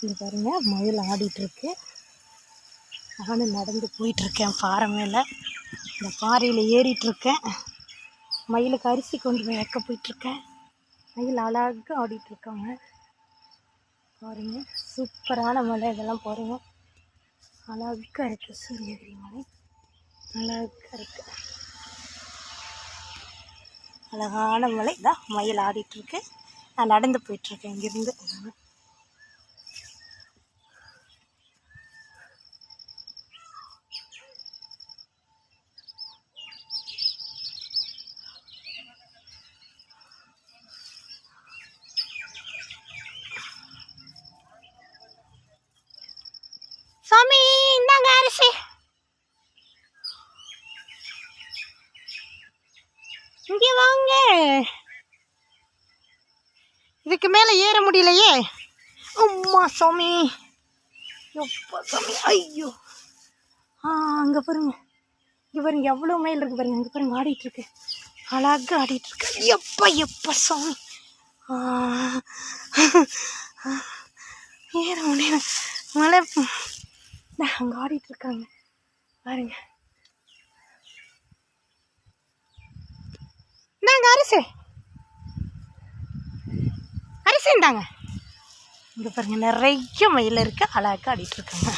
இங்கே பாருங்க மயில் ஆடிட்டுருக்கு. நானும் நடந்து போயிட்டுருக்கேன் பாறை மேலே. இந்த பாறையில் ஏறிட்டுருக்கேன். மயிலுக்கு அரிசி கொண்டு போய் வைக்க போயிட்டுருக்கேன். மயில் அழகாக ஆடிட்டுருக்காங்க. பாருங்க சூப்பரான மலை இதெல்லாம் பாருங்க. அழகாக இருக்குது சூரியகிரி மலை. அழகாக இருக்குது அழகான மலை தான் மயில் ஆடிட்டுருக்கு. நான் நடந்து போயிட்டுருக்கேன் இங்கேருந்து சாமி இந்தாங்க அரிசி இங்கே வாங்க. இதுக்கு மேலே ஏற முடியலையே. அம்மா சாமி. எப்பா சாமி. ஐயோ. ஆ அங்கே பாருங்க. இங்கே பாருங்க எவ்வளோ மயில் இருக்கு பாருங்க. அங்கே பாருங்க ஆடிட்டுருக்கு அழகாக ஆடிட்டுருக்கு எப்போ எப்பா எப்பா சாமி. ஆ. ஏற முடியல. மலை அங்கே ஆடிட்டுருக்காங்க பாருங்கள் நாங்கள் அரிசி. அரிசி இந்தாங்க. இங்கே பாருங்கள் நிறைய மயில் இருக்குது அழகாக ஆடிட்டுருக்காங்க